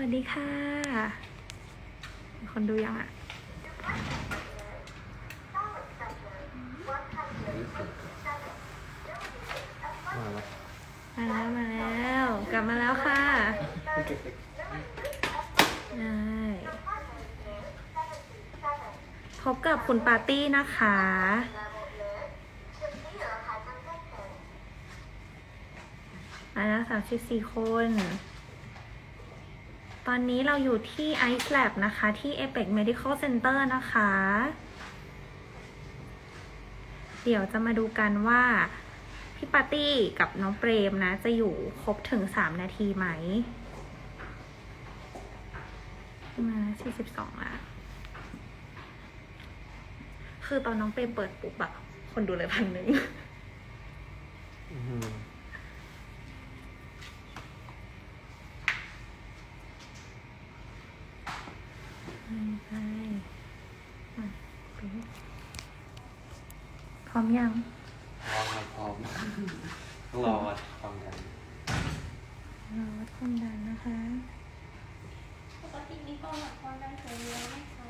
วัสดีค่ะ คนดูยังอะมาแล้วมาแล้วมาแล้ว กลับมาแล้วค่ะได้พบกับคุณปาร์ตี้นะคะ มาแล้วสามสิบสี่คน ตอนนี้เราอยู่ที่ Ice Lab นะคะ ที่ Apex Medical Center นะคะ เดี๋ยวจะมาดูกันว่าพี่ปาร์ตี้กับน้องเปรมนะ จะอยู่ครบถึงสามนาทีไหมมาสี่สิบสองละคือตอนน้องเปรมเปิดปุ๊บอะคนดูเลยพันหนึ่ง อื้อหือ ไปไปอะปิ๊ง พร้อมยัง พร้อมครับพร้อมต้องรอฟังกัน รอวัดความดันนะคะ ปกติมีประวัติความดันสูงเยอะไหมคะ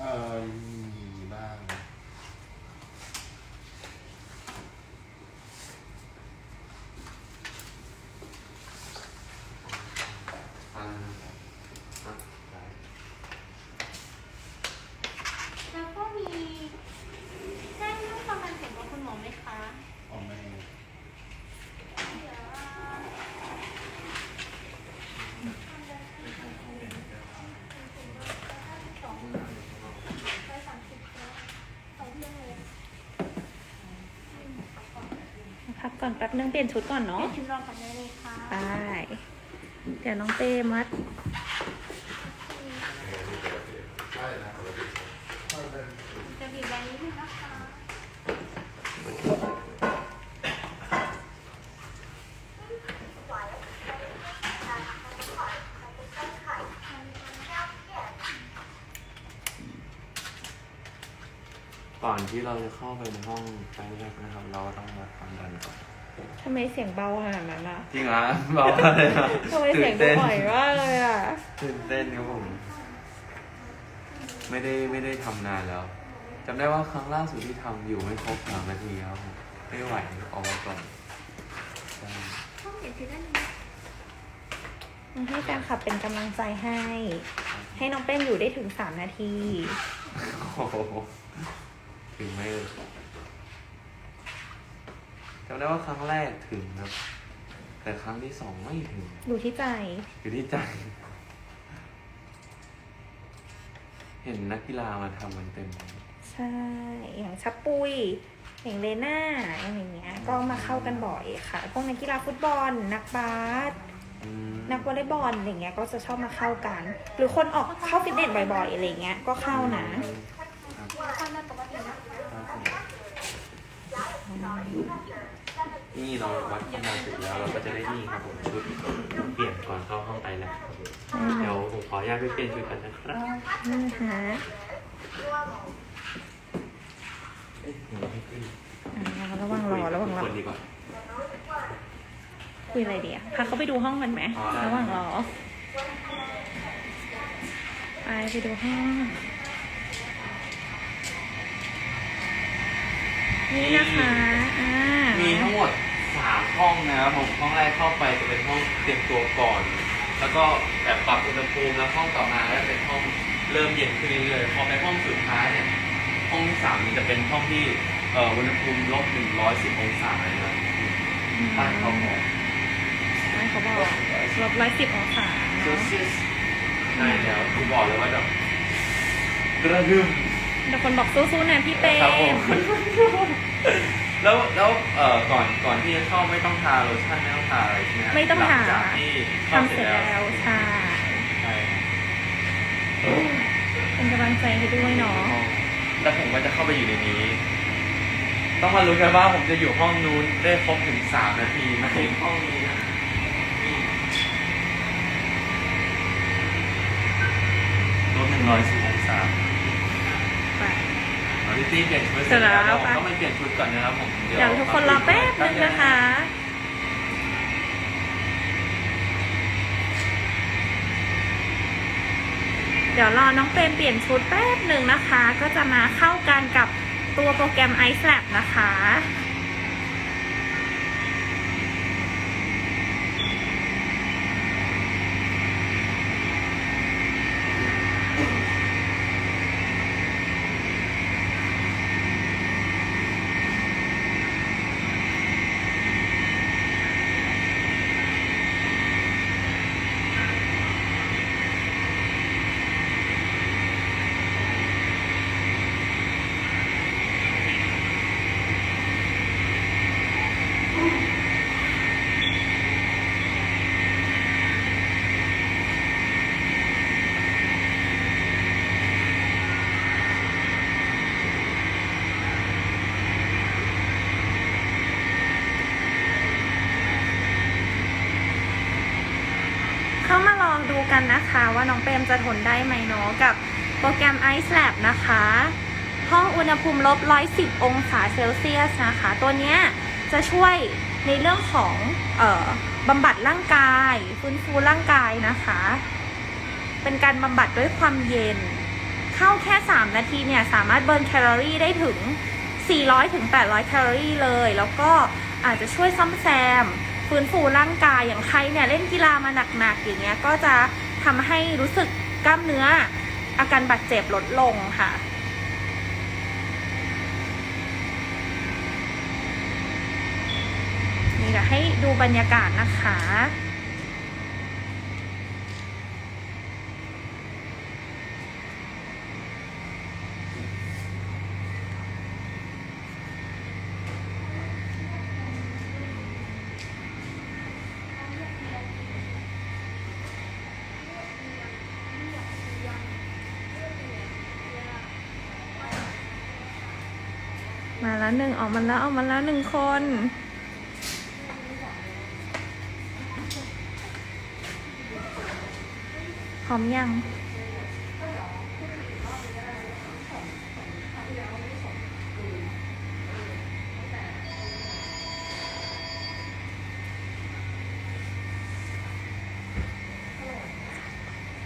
เออมีบ้างฟังครับได้ แล้วก็มีแจ้งเรื่องความดันสูงกับคุณหมอไหมคะ ออกมาเอง เดี๋ยวสองร้อยสามสิบแล้วสองเรื่องเลย พักก่อน แป๊บนึงเปลี่ยนชุดก่อนเดี๋เนาะยวชิมรอกันได้เลยค่ะไปเดี๋ยวน้องเปรมวัดจะบีบแบนนิดนึงนะคะก่อนที่เราจะเข้าไปในห้องแรกนะครับ เราต้องวัดความดันก่อน ทำไมเสียงเบาขนาดนั้นอะจริงเหรอบอกเลยอะทำไมเสียงดูอ่อยมากเลยอะตื่นเต้นครับผม ไม่ได้ไม่ได้ทำนานแล้วจำได้ว่าครั้งล่าสุดที่ทำอยู่ไม่ครบสามนาทีครับผมไม่ไหวออกมาก่อนใช่ห้องเปลี่ยนชุดได้เลยมาให้แฟนคลับเป็นกำลังใจให้ ให้น้องเป้มอยู่ได้ถึงสามนาที โอ้โหถึงไหม่เลยจำได้ว่าครั้งแรกถึงครับ แต่ครั้งที่สองไม่ถึงอยู่ที่ใจ อยู่ที่ใจ เห็นนักกีฬามาทำมันเต็มใช่ อย่างชับปุย อย่างเลน่าอย่างเงี้ย ก็มาเข้ากันบ่อยค่ะ พวกนักกีฬาฟุตบอล นักบาส อืมนักวอลเลย์บอลอย่างเงี้ย ก็จะชอบมาเข้ากัน หรือคนออกเข้าฟิตเนสบ่อยๆอะไรเงี้ย ก็เข้านะ ครับความดั นปกตินะคะนี่เราวัดความดันเสร็จแล้วเราก็จะได้นี่ครับผมชุดเปลี่ยนก่อนเข้าห้องไอแล้วครับผมเดี๋ยวผมขออนุญาตไปเปลี่ยนชุดกันนะครับนี่ฮะเอ้ยผมไม่ขึ้นอ่าระวังรอระวังรอ คนดีกว่า คุยอะไรเดียวพาเขาไปดูห้องกันไหมอ๋อได้ ระหว่างรอ ไปไปดูห้อง นี่นะคะอ่ามีทั้งหมดสามห้องนะครับผมห้องแรกเข้าไปจะเป็นห้องเตรียมตัวก่อน แล้วก็แบบปรับอุณหภูมิแล้วห้องต่อมาก็จะเป็นห้องเริ่มเย็นขึ้นเรื่อยๆพอไปห้องสุดท้ายเนี่ยห้องที่สามนี่จะเป็นห้องที่เอ่ออุณหภูมิลบหนึ่งร้อยสิบองศาเลยนะบ้านเขาบอกไม่เขาบอกลบร้อยสิบองศาเซลเนาะเซียสใช่แล้วผมบอกเลยว่าแบบกระหึ่ม แต่คนบอกสู้ๆนะพี่เป้ครับผม แล้วแล้วเอ่อก่อนก่อนที่จะเข้าไม่ต้องทาโลชั่นไม่ต้องทาอะไรใช่ไหมครับไม่ต้องหาหลัจากที่เข้าทำเสร็จแล้วใช่ใช่เป็นกำลังใจให้ด้วยเนาะ แล้วผมก็จะเข้าไปอยู่ในนี้ ต้องมาลุ้นกันว่าผมจะอยู่ห้องนู้นได้ครบถึงสามนาทีไหมห้องนี้นะนี่ลดหนึ่งร้อยสิบองศาไปเอา พี่ตี้เปลี่ยนชุดเสร็จแล้วเดี๋ยวผมไปต้องไปเปลี่ยนชุดก่อนนะครับผมเดี๋ยวทุกคนรอแป๊บนึงนะคะเดี๋ยวรอน้องเปรมเปลี่ยนชุดแป๊บหนึ่งนะคะ ก็จะมาเข้ากันกับตัวโปรแกรม Ice Lab นะคะ กันนะคะ ว่าน้องเปรมจะทนได้ไหมเนาะกับโปรแกรม Ice Lab นะคะ ห้องอุณหภูมิลบ 110 องศาเซลเซียสนะคะ ตัวเนี้ยจะช่วยในเรื่องของเอ่อบำบัดร่างกาย ฟื้นฟูร่างกายนะคะ เป็นการบำบัดด้วยความเย็น เข้าแค่ 3 นาทีเนี่ยสามารถเบิร์นแคลอรี่ได้ถึง 400ถึง800 แคลอรี่เลย แล้วก็อาจจะช่วยซ่อมแซม ฟื้นฟูร่างกายอย่างใครเนี่ยเล่นกีฬามาหนักๆอย่างเงี้ยก็จะ ทำให้รู้สึกกล้ามเนื้ออาการบาดเจ็บลดลงค่ะ นี่ก็ให้ดูบรรยากาศนะคะ แล้วหนึ่งออกมาแล้วออกมาแล้วหนึ่งคนพร้อมยัง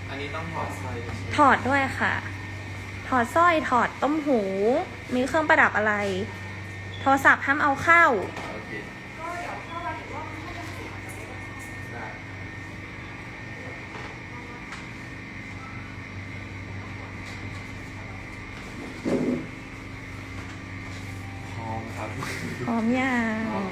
อันนี้ต้องถอดสร้อยด้วยใช่ไหมถอดด้วยค่ะ ถอดสร้อยถอดต้มหู มีเครื่องประดับอะไร โทรศัพท์ห้ามเอาเข้า โอเคได้พร้อมครับ พร้อมยัง พร้อม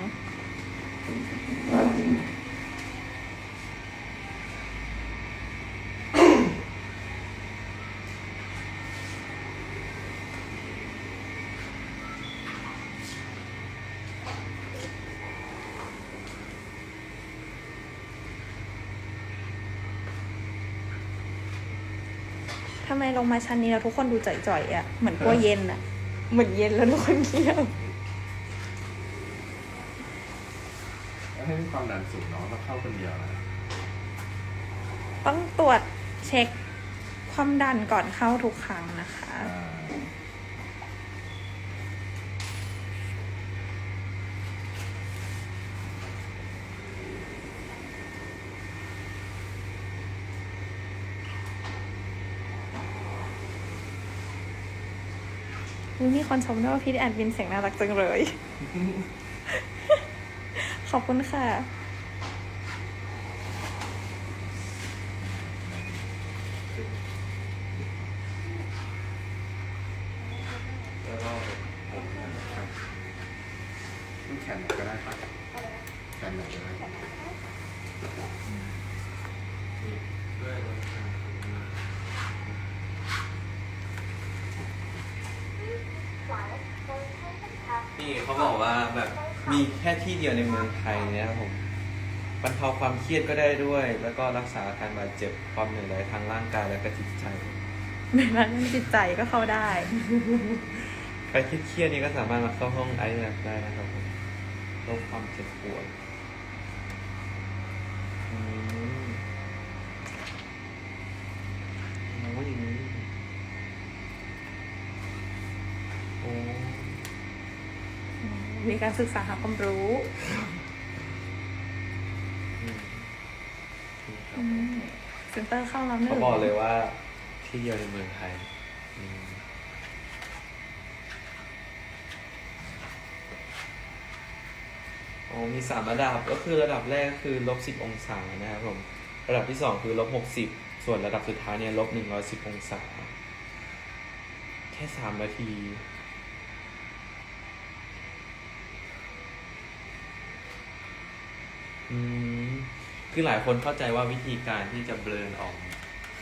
ทำไมลงมาชั้นนี้แล้วทุกคนดูจ่อยๆอะ เหมือนกลัวเย็นอะ เหมือนเย็นแล้วทุกคนเงียบแล้วให้มีความดันสูงเนาะต้องเข้าคนเดียวนะ ต้องตรวจเช็คความดันก่อนเข้าทุกครั้งนะคะ อ่า อุ๊ยมีคนชมด้วยว่าพี่แอดวินเสียงน่ารักจังเลย ขอบคุณค่ะ แล้วก็ผมนะครับ ต้องแขนไหนก็ได้ปะแขนไหนก็ได้ นี่ด้วยนะครับ นี่เขาบอกว่าแบบมีแค่ที่เดียวในเมือง ไทยเนี่ยครับผมบรรเทาความเครียดก็ได้ด้วย แล้วก็รักษาอาการบาดเจ็บความเหนื่อยล้าทางร่างกายและก็จิตใจ ในนั้นจิตใจก็เข้าได้ ใครเครียดๆนี่ก็สามารถมาเข้าห้องไอซ์แลบได้นะครับผมลดความเจ็บปวดอืมโอ้ยอย่างนี้โอ้ มีการศึกษาหาความรู้ อืม อืม เซ็นเตอร์เข้าแล้วหนึ่เขาบอกเลยว่าที่เดียวในเมืองไทยอืมอ๋อมีสามระดับก็คือระดับแรกคือลบสิบองศานะครับผม ระดับที่สองคือลบหกสิบส่วนระดับสุดท้ายเนี่ยลบหนึ่งร้อยสิบองศา แค่สามนาทีอืม คือหลายคนเข้าใจว่าวิธีการที่จะเบลนออก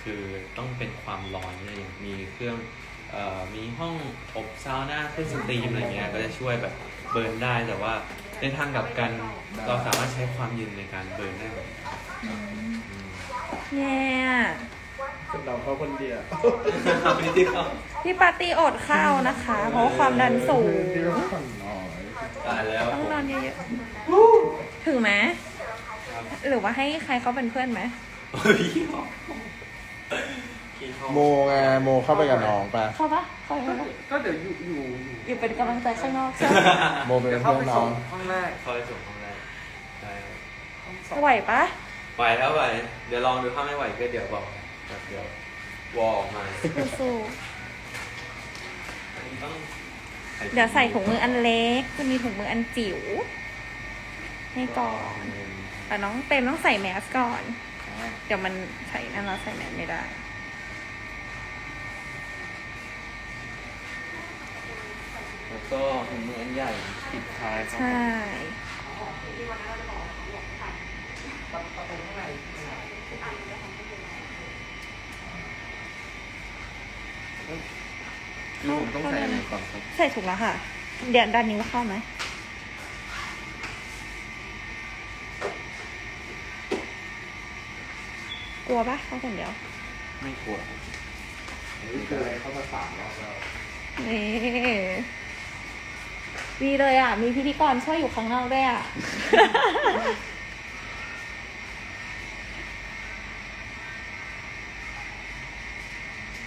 คือต้องเป็นความร้อนเนี่ยอย่างมีเครื่องเอ่อมีห้องอบซาวน่าเครื่องสตรีมอะไรเงี้ยก็จะช่วยแบบเบิร์นได้แต่ว่าในทางกลับกันเราสามารถใช้ความเย็นในการเบิร์นได้เหมือนกันอืมเนี่ยเป็นเราเขาคนเดียวเอาไปที่เขาพี่ปาร์ตี้อดข้าวนะคะ เพราะว่าความดันสูง ที่เราคนน้อยตายแล้ว ต้องนอนเยอะๆถึงไหมครับ หรือว่าให้ใครเขาเป็นเพื่อนไหมโอ้ยพี่เขาพี่เขาโมไงโมเข้าไปกับน้องไปเข้าปะเข้าไปปะก็เดี๋ยวอยู่อยู่อยู่อยู่เป็นกำลังใจข้างนอกใช่ไหมโมเป็นเดี๋ยวเพื่เข้าอนไปน้อส่งงห้องแรกเขาไปส่งห้องแรกใช่ครับห้องสองไหวปะไหวแล้วไหวเดี๋ยวลองดูถ้าไม่ไหวก็เดี๋ยวบอกแบบเดี๋ยววอลออกมาสู้อันนี้ต้องๆเดี๋ยวใส่ถุงมืออันเล็กจะมีถุงมืออันจิ๋วให้ก่อน แต่น้องเปรมต้องใส่แมสก่อน เดี๋ยวมันใส่นั่นแล้วใส่แมสไม่ได้ แล้วก็ถุงมืออันใหญ่ปิดท้ายครับใช่คือผมต้องใส่อะไรก่อนครับ ใส่ถุงแล้วค่ะ เดี๋ยวด้านนี้ว่าเข้าไหม ลัวปะเข้าคนเดียว ไม่กลัวนี่คืออะไรเข้ามาสามรอบแล้วนี่ดีเลยอะ มีพิธีกรช่วยอยู่ข้างนอกด้วยอะ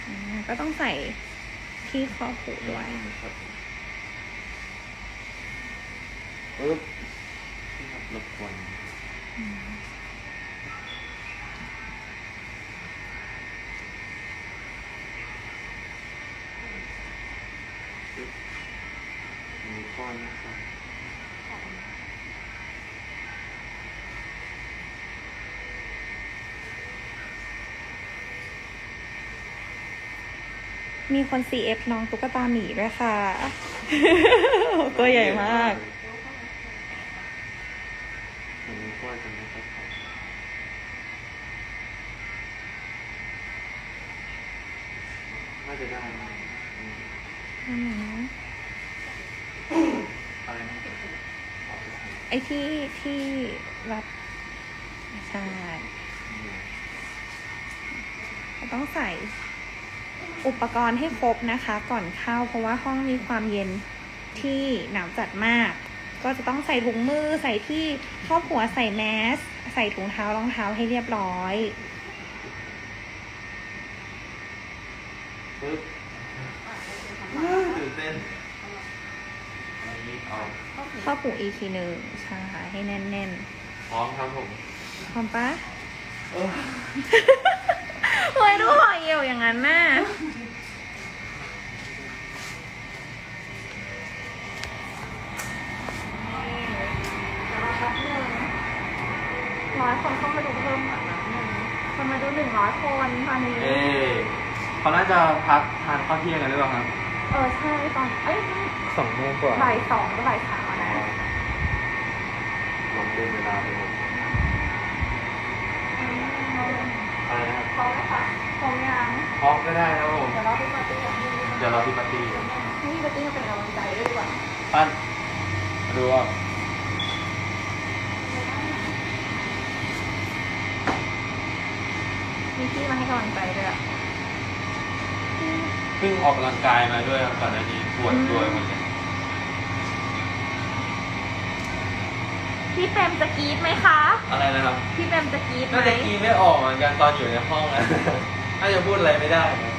อ่าก็ต้องใส่ที่คอผูด้วยครับปึ๊บรบกวน มีก้อนนะครับมีคน CF น้องตุ๊กตาหมีด้วยค่ะ ตัวใหญ่มาก อันนี้กล้วยจะไม่ค่อยพอน่าจะได้นะอืม อืม อะไรนะ ไอ้ที่ที่รับใช่ ต้องใส่อุปกรณ์ให้ครบนะคะ ก่อนเข้า เพราะว่าห้องมีความเย็นที่หนาวจัดมาก ก็จะต้องใส่ถุงมือใส่ที่ครอบหัวใส่แมส ใส่ถุงเท้ารองเท้าให้เรียบร้อยปึ๊บตื่นเต้นอันนี้เอาครอบหูอีกทีหนึ่งใช่ให้แน่นพร้อมครับผมๆพร้อมปะเฮ้ยดูห่อเหี่ย วอย่างนั้นน่ะร้อยคนเข้ามาดูเพิ่มก่อนนะหนึ่งคนมาดูหนึ่งร้อยคนตอนนี้ เอ๊ะเขาน่าจะพักทานข้าวเที่ยงกันหรือเปล่าครับเออใช่ตอนเอ้ยสองโมงกว่าบ่ายสองก็บ่ายสามอะนะลองเดินเวลาไปหมด อะไรนะครับพร้อมไหมคะพร้อมยังพร้อมก็ได้ครับผมเดี๋ยวเราไปปาร์ตี้กันที่เดี๋ยวเราที่ปาร์ตี้กันนี่ปาร์ตี้ก็เป็นกำลังใจด้วยดีกว่าปั้นมาดูว่ามีพี่มาให้กำลังใจด้วยอะเพิ่งออกกำลังกายมาด้วยครับก่อนหน้านี้ปวดด้วยหมดเลยพี่เปรมจะกรีดไหมคะ อะไรนะครับพี่เปร มจะกรีดไหมน่าจะกินไม่ออกเหมือนกันตอนอยู่ในห้องนะ น่าจะพูดอะไรไม่ได้นะ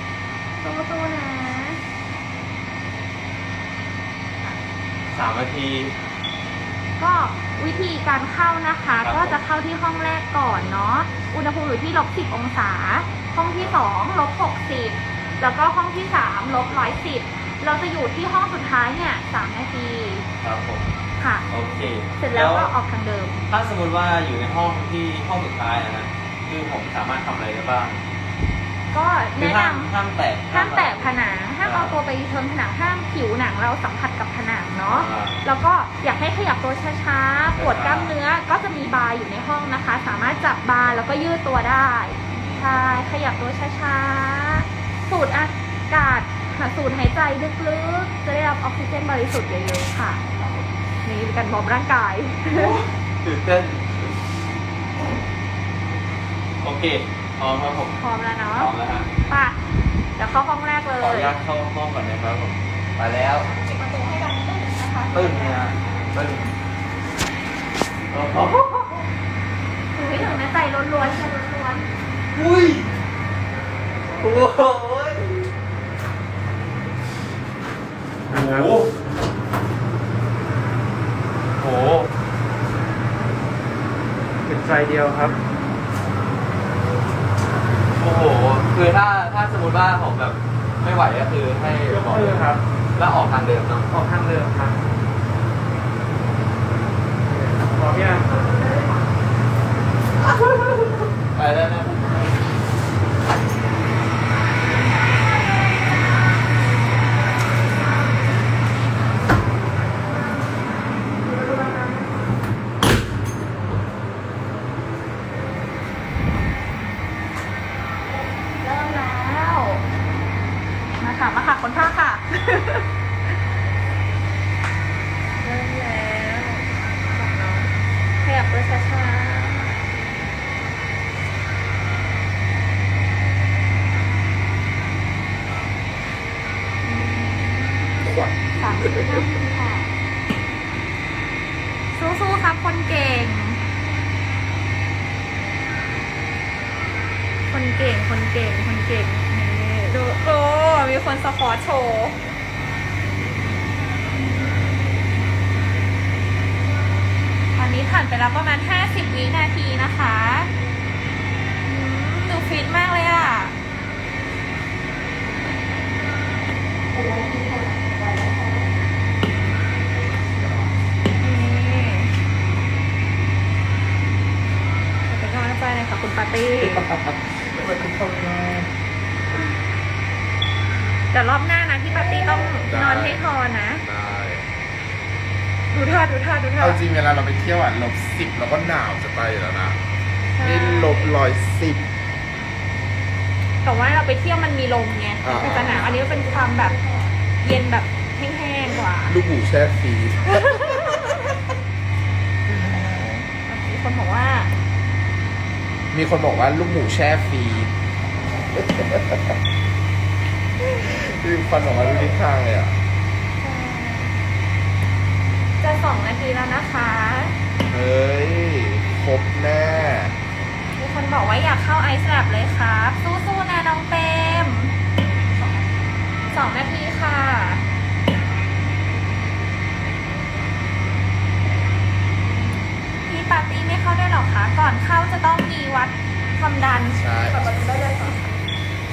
สู้ๆนะสามนาที ก็วิธีการเข้านะคะ ครับ ก็จะเข้าที่ห้องแรกก่อนเนาะอุณหภูมิอยู่ที่ลบสิบองศา ห้องที่สองลบหกสิบแล้วก็ห้องที่สามลบร้อยสิบเราจะอยู่ที่ห้องสุดท้ายเนี่ยสามนาที ครับผม ค่ะ โอเคเสร็จแล้วก็ออกทางเดิม ถ้าสมมติว่าอยู่ในห้องที่ห้องสุดท้ายนะฮะคือผมสามารถทำอะไรได้บ้างก็คือแนะห้ามนำห้ามแตะห้ามแตะผนังห้ามเอาตัวไปชนผนังห้ามผิวหนังเราสัมผัสกับผนังเนาะอ่าแล้วก็อยากให้ขยับตัวช้าๆปวดกล้ามเนื้อก็จะมีบาร์อยู่ในห้องนะคะ สามารถจับบาร์แล้วก็ยืดตัวได้ใช่ขยับตัวช้าๆสูดอากาศหาสูดหายใจลึกๆ จะได้รับออกซิเจนบริสุทธิ์เยอะๆค่ะ นี่เป็นการบอร์มร่างกาย ตื่นเต้น โอเคพร้อมครับผมพร้อมแล้วพร้เนาะอมแล้วฮะไป่ะเดี๋ยวเข้าห้องแรกเลขออย นุญาตเข้าห้องก่อนนะครับผมไปแล้วปิดประตูให้ดังตึ้งนะคะตึ้งนะฮะตึ้งโอ้โหคือไม่ถึงนะใจล้วนๆค่ะล้วนอุ้ยโอ้โหโอ้โหโอ้โห เป็นไฟเดียวครับ โอ้โห คือถ้าถ้าสมมติว่าผมแบบไม่ไหวก็คือให้ยกบอกมือครับ แล้วออกทางเดิมเนาะออกทางเดิมครับพร้อมยัง ไปแล้วนะ ๆเริ่มแล้ว มาค่ะ มาค่ะ คนภาคค่ะ เริ่มแล้วของน้องขยั บตัวช้าขวัญๆสามสิบห้าทีค่ะ สู้ๆครับคนเก่ง คนเก่ง คนเก่ง คนเก่งนี่ดูโอ้มีคนสปอร์ตโชว์ ตอนนี้ผ่าน ไปแล้วประมาณ 50 วินาทีนะคะอืมดูฟิตมากเลยอะนี่เป็นกำลังใจหน่อยค่ะคุณปาร์ตี้เดี๋ยวรอบหน้านะพี่ปาร์ตี้ต้องนอนให้พอนะ ได้ ดูท่าดูท่าดูท่า เอาจริงเวลาเราไปเที่ยวอะลบสิบเราก็หนาวจะไปอยู่แล้วนะนี่ลบร้อยสิบ แต่ว่าเราไปเที่ยวมันมีลมไงอ่า มันจะหนาวอันนี้เป็นความแบบเย็นแบบแห้งๆกว่าลูกหมูแช่ฟรีซมีคนบอกว่ามีคนบอกว่าลูกหมูแช่ฟรีซมีคนบอกว่าลูกทิศทางเลยอะ จะสองนา ทีแล้วนะคะเฮ้ยครบแน่มีคนบอกว่าอยากเข้าไอซ์แลบเลยครับ สู้ๆนะน้องเปมสองนาทีค่ะพี่ปาร์ตี้ไม่เข้าได้วยเหรอคะ ก่อนเข้าจะต้องมีวัดความดันใช่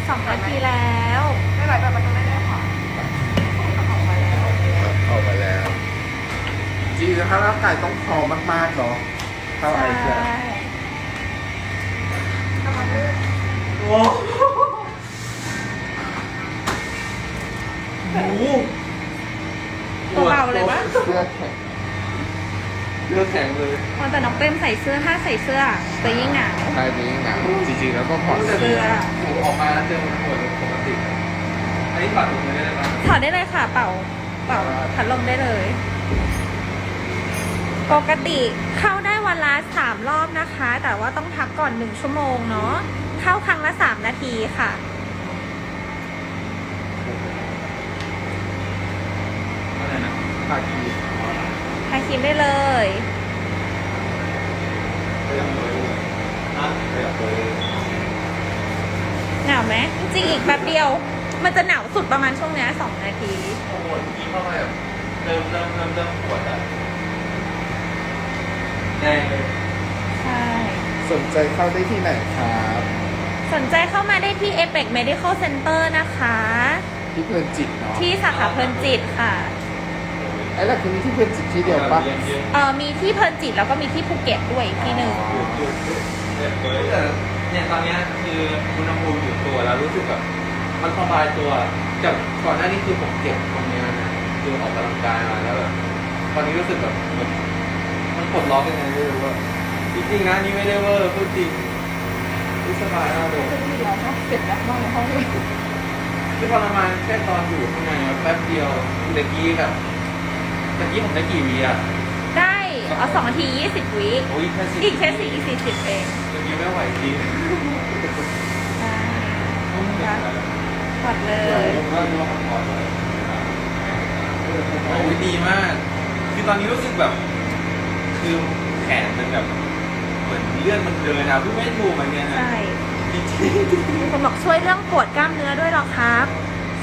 สองนาทีแล้ว ไม่ไหวเปิดประตูได้เลยค่ะออกมาแล้ว จริงๆนะคะร่างกายต้องพร้อมมากๆเนาะเข้าไอซ์แลนด์โอ้โหตัวเบาเลยปะเสื้อแข็งเลือดแข็งเลยพอแต่น้องเป้มใส่เสื้อถ้าใส่เสื้อจะยิ่งหนาวใช่นี้หนาวจริงๆแล้วก็ถอดเสื้เสื้ออผมออกมาแล้วเจอมันปวดปกตินะอันนี้ถอดถุงมือได้เลยปะถอดได้เลยค่ะ เป่า เป่าพัดลมได้เลย ปกติเข้าได้วันละสามรอบนะคะ แต่ว่าต้องพักก่อนหนึ่งชั่วโมงเนาะเข้าครั้งละสามนาทีค่ะ อะไรนะภาคีทาครีมได้เลย ขยับตัวฮะขยับตัวหนาวไหมจริงๆอีกแป๊บเดียว มันจะหนาวสุดประมาณช่วงเนี้ยสองนาที โอ้โหยี่เข้าไปแบบเริ่มเริ่มเริ่มเริ่มปวดอะ แดงเลยใช่ สนใจเข้าได้ที่ไหนครับสนใจเข้ามาได้ที่ Apex Medical Center นะคะ ที่เพลินจิตเนาะที่สาขาเพลินจิตค่ะ ไอ้หลักคือมีที่เพลินจิตที่เดียวปะเออมีที่เพลินจิตแล้วก็มีที่ภูเก็ตด้วยอีกที่หนึ่งแต่เนี่ยตอนเนี้ยคืออุณหภูมิอยู่ตัวแล้วรู้สึกแบบมันสบายตัวจากก่อนหน้านี้คือผมเก็บตรงเนี้ยนะคือออกกำลังกายมาแล้วแบบตอนนี้รู้สึกแบบเหมือน มันปลดล็อกยังไงไม่รู้ว่าจริงๆนะนี่ไม่ได้เวอร์พูดจริงรู้สบายมากเลยเสร็จแล้วนอนในห้องเลยคือทรมานแค่ตอนอยู่ข้างในอะแป๊บเดียวเด็กกี้แบบเด็กกี้ผมได้กี่วีอะได้เอาสองนาทียี่สิบวิโอ้ยแค่สิบอีกแค่สี่สี่สิบเองเด็กกี้ไม่ไหวจริงได้กดเลยโอ้ยดีมาก คือตอนนี้รู้สึกแบบ คือแขนมันแบบเหมือนเลือดมันเดินอะพูดไม่ถูกเหมือนกันนะใช่จริงมีคนบอกช่วยเรื่องปวดกล้ามเนื้อด้วยเหรอครับ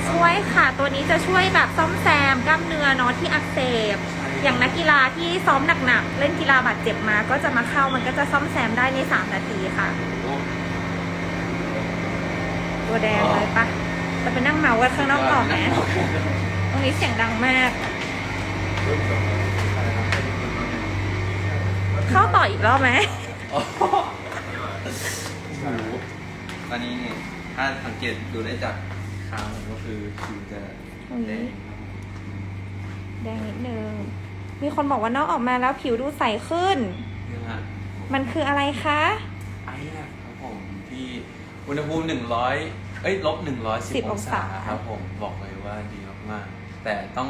ช่วยค่ะ ตัวนี้จะช่วยแบบซ่อมแซมกล้ามเนื้อเนาะที่อักเสบอย่างนักกีฬาที่ซ้อมหนักๆ เล่นกีฬาบาดเจ็บมา ก็จะมาเข้ามันก็จะซ่อมแซมได้ใน 3 นาทีค่ะตัวแดงเลยปะจะไปนั่งเมากันข้างนอกต่อไหมตรงนี้เสียงดังมาก เข้าต่ออีกรอบไหมโอ้โหตอนนี้เนี่ยถ้าสังเกตดูได้จากคางผมก็คือคิวจะแดงแดงนิดนึง มีคนบอกว่าน้องออกมาแล้วผิวดูใสขึ้น นะฮะมันคืออะไรคะ ไอ้แลบครับผมที่อุณหภูมิหนึ่งร้อยเอ้ยลบหนึ่งร้อยสิบ10องศาองศา ครับผมบอกเลยว่าดีมากๆแต่ต้อง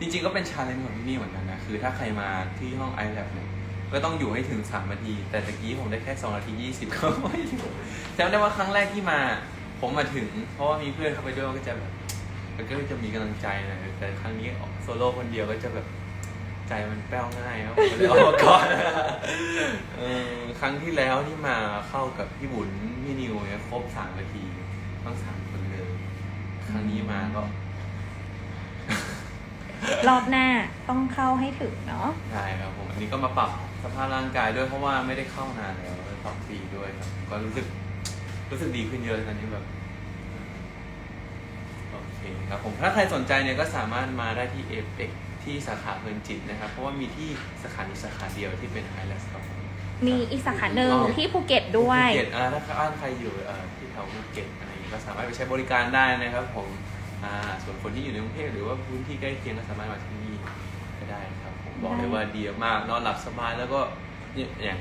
จริงๆก็เป็นชาเลนจ์ของที่นี่เหมือนกันนะ คือถ้าใครมาที่ห้อง iLab เนี่ย ก็ต้องอยู่ให้ถึง 3 นาที แต่ตะกี้ผมได้แค่ 2 นาที 20 ก็ไม่อยู่จำได้ว่าครั้งแรกที่มา ผมมาถึง เพราะว่ามีเพื่อนเข้าไปด้วยก็จะแบบมันก็จะมีกำลังใจหนะแต่ครั้งนี้ออกโซโล่คนเดียวก็จะแบบใจมันแป้วง่ายครับผมก็เลยออกมาก่อนเออครั้งที่แล้วที่มาเข้ากับพี่บุญพี่นิวเนี่ยครบสามนาทีต้องสามคนเลยครั้งนี้มาก็ รอบหน้าต้องเข้าให้ถึงเนาะได้ครับผมอันนี้ก็มาปรับ สภาพร่างกายด้วยเพราะว่าไม่ได้เข้านานแล้วสองปีด้วยครับ ก็รู้สึกรู้สึกดีขึ้นเยอะตอนนี้แบบโอเคครับผมถ้าใครสนใจเนี่ยก็สามารถมาได้ที่เอฟเอที่สาขาเพลินจิตนะครับ เพราะว่ามีที่สาขานี้สาขาเดียวที่เป็นไฮไลท์ครับผมมีอีกสาขาหนึ่งที่ภูเก็ตด้วยภูเก็ตอ่าถ้าบ้านใครอยู่เอ่อที่แถวภูเก็ตอะไรอย่างนี้ก็สามารถไปใช้บริการได้นะครับผมอ่าส่วนคนที่อยู่ในกรุงเทพหรือว่าพื้นที่ใกล้เคียงก็สามารถมาที่นี่ก็ ได้ครับผมบอกเลยว่าดีมากนอนหลับสบายแล้วก็เนี่ยอย่าง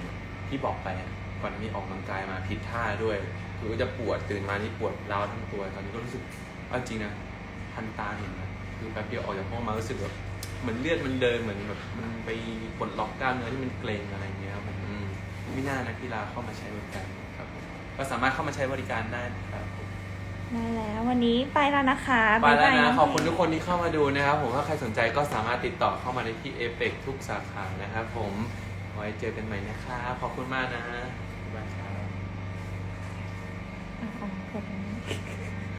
ที่บอกไปอะก่อนหน้านี้ออกกำลังกายมาผิดท่าด้วยคือก็จะปวดตื่นมานี่ปวดร้าวทั้งตัวตอนนี้ก็รู้สึกเอาจริงนะพันตาเห็นนะคือแป๊บเดียวออกจากห้องมารู้สึกแบบเหมือนเลือดมันเดินเหมือนแบบมันไปปลดล็อกกล้ามเนื้อที่มันเกร็งอะไรอย่างเงี้ยครับผมอืมไม่น่านักกีฬาเข้ามาใช้บริการครับผมก็สามารถเข้ามาใช้บริการได้นะครับผ มได้แล้ววันนี้ไปแล้วนะคะไปแล้วบ๊ายบายนะ ขอบคุณทุกคนที่เข้ามาดูนะครับ ผมถ้าใครสนใจก็สามารถติดต่อเข้ามาได้ที่เอเปกทุกสาขานะครับผมไว้เจอกันใหม่นะครับขอบคุณมากนะบ๊ายบายครับ